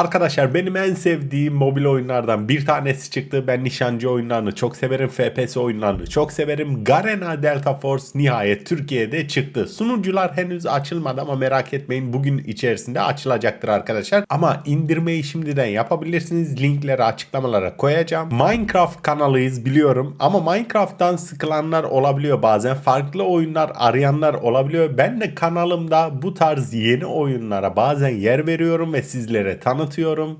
Arkadaşlar benim en sevdiğim mobil oyunlardan bir tanesi çıktı. Ben nişancı oyunlarını çok severim. FPS oyunlarını çok severim. Garena Delta Force nihayet Türkiye'de çıktı. Sunucular henüz açılmadı ama merak etmeyin bugün içerisinde açılacaktır arkadaşlar. Ama indirmeyi şimdiden yapabilirsiniz. Linkleri açıklamalara koyacağım. Minecraft kanalıyız biliyorum ama Minecraft'tan sıkılanlar olabiliyor bazen. Farklı oyunlar arayanlar olabiliyor. Ben de kanalımda bu tarz yeni oyunlara bazen yer veriyorum ve sizlere tanıtıyorum.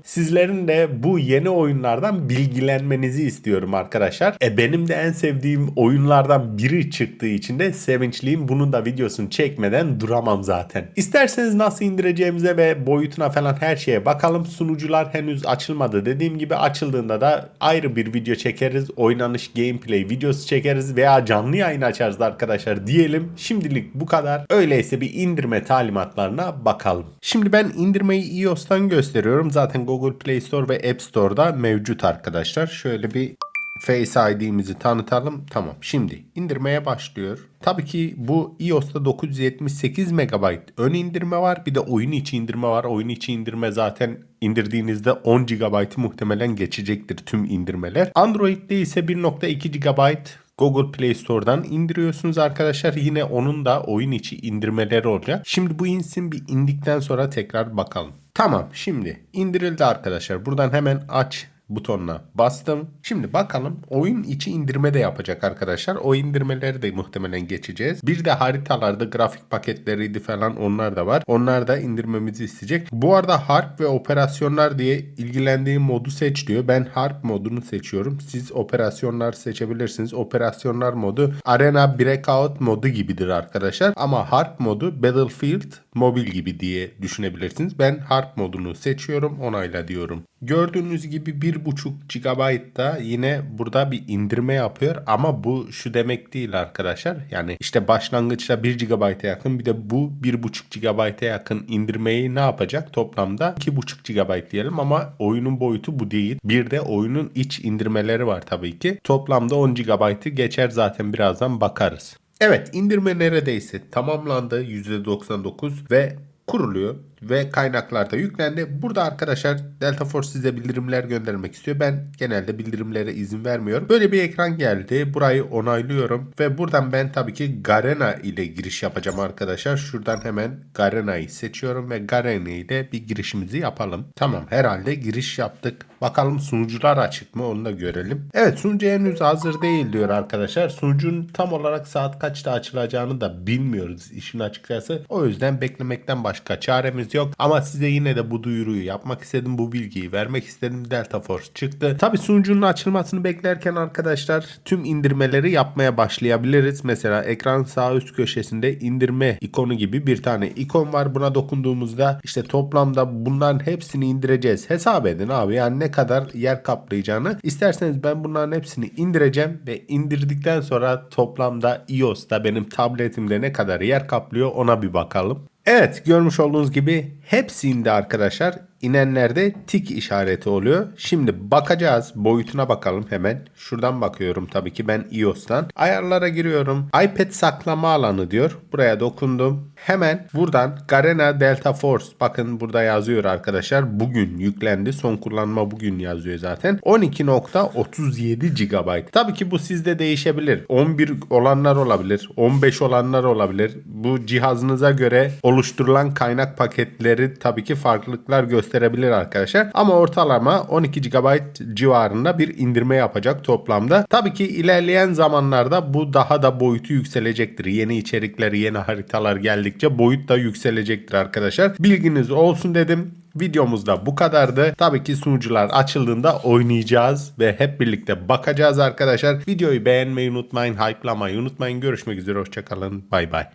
Sizlerin de bu yeni oyunlardan bilgilenmenizi istiyorum arkadaşlar. E benim de en sevdiğim oyunlardan biri çıktığı için de sevinçliyim. Bunun da videosunu çekmeden duramam zaten. İsterseniz nasıl indireceğimize ve boyutuna falan her şeye bakalım. Sunucular henüz açılmadı. Dediğim gibi açıldığında da ayrı bir video çekeriz. Oynanış gameplay videosu çekeriz veya canlı yayın açarız arkadaşlar diyelim. Şimdilik bu kadar. Öyleyse bir indirme talimatlarına bakalım. Şimdi ben indirmeyi iOS'tan gösteriyorum. Zaten Google Play Store ve App Store'da mevcut arkadaşlar. Şöyle bir Face ID'mizi tanıtalım. Tamam. Şimdi indirmeye başlıyor. Tabii ki bu iOS'ta 978 MB ön indirme var. Bir de oyun içi indirme var. Oyun içi indirme zaten indirdiğinizde 10 GB'ı muhtemelen geçecektir tüm indirmeler. Android'de ise 1.2 GB Google Play Store'dan indiriyorsunuz arkadaşlar. Yine onun da oyun içi indirmeleri olacak. Şimdi bu insin bir indikten sonra tekrar bakalım. Tamam şimdi indirildi arkadaşlar. Buradan hemen aç butonuna bastım. Şimdi bakalım oyun içi indirme de yapacak arkadaşlar. O indirmeleri de muhtemelen geçeceğiz. Bir de haritalarda grafik paketleriydi falan onlar da var. Onlar da indirmemizi isteyecek. Bu arada harp ve operasyonlar diye ilgilendiğim modu seç diyor. Ben harp modunu seçiyorum. Siz operasyonlar seçebilirsiniz. Operasyonlar modu arena breakout modu gibidir arkadaşlar. Ama harp modu battlefield mobil gibi diye düşünebilirsiniz. Ben harp modunu seçiyorum. Onayla diyorum. Gördüğünüz gibi 1.5 GB'da yine burada bir indirme yapıyor ama bu şu demek değil arkadaşlar. Yani işte başlangıçta 1 GB'a yakın bir de bu 1.5 GB'a yakın indirmeyi ne yapacak? Toplamda 2.5 GB diyelim ama oyunun boyutu bu değil. Bir de oyunun iç indirmeleri var tabii ki. Toplamda 10 GB'ı geçer zaten birazdan bakarız. Evet indirme neredeyse tamamlandı %99 ve kuruluyor ve kaynaklarda yüklendi. Burada arkadaşlar Delta Force size bildirimler göndermek istiyor. Ben genelde bildirimlere izin vermiyorum. Böyle bir ekran geldi. Burayı onaylıyorum ve buradan ben tabii ki Garena ile giriş yapacağım arkadaşlar. Şuradan hemen Garena'yı seçiyorum ve Garena ile bir girişimizi yapalım. Tamam herhalde giriş yaptık. Bakalım sunucular açık mı onu da görelim. Evet sunucu henüz hazır değil diyor arkadaşlar. Sunucunun tam olarak saat kaçta açılacağını da bilmiyoruz işin açıkçası. O yüzden beklemekten başka çaremiz yok. Ama size yine de bu duyuruyu yapmak istedim. Bu bilgiyi vermek istedim. Delta Force çıktı. Tabi sunucunun açılmasını beklerken arkadaşlar tüm indirmeleri yapmaya başlayabiliriz. Mesela ekran sağ üst köşesinde indirme ikonu gibi bir tane ikon var. Buna dokunduğumuzda işte toplamda bunların hepsini indireceğiz. Hesap edin abi yani ne kadar yer kaplayacağını. İsterseniz ben bunların hepsini indireceğim ve indirdikten sonra toplamda iOS'ta benim tabletimde ne kadar yer kaplıyor ona bir bakalım. Evet görmüş olduğunuz gibi hepsi indi arkadaşlar. İnenlerde tik işareti oluyor. Şimdi bakacağız. Boyutuna bakalım hemen. Şuradan bakıyorum tabii ki ben iOS'tan. Ayarlara giriyorum. iPad saklama alanı diyor. Buraya dokundum. Hemen buradan Garena Delta Force bakın burada yazıyor arkadaşlar. Bugün yüklendi. Son kullanma bugün yazıyor zaten. 12.37 GB. Tabii ki bu sizde değişebilir. 11 olanlar olabilir. 15 olanlar olabilir. Bu cihazınıza göre oluşturulan kaynak paketleri tabii ki farklılıklar gösterebilir arkadaşlar. Ama ortalama 12 GB civarında bir indirme yapacak toplamda. Tabii ki ilerleyen zamanlarda bu daha da boyutu yükselecektir. Yeni içerikler, yeni haritalar geldikçe boyut da yükselecektir arkadaşlar. Bilginiz olsun dedim. Videomuzda bu kadardı. Tabii ki sunucular açıldığında oynayacağız ve hep birlikte bakacağız arkadaşlar. Videoyu beğenmeyi unutmayın, hype'lamayı unutmayın. Görüşmek üzere, hoşçakalın. Bay bay.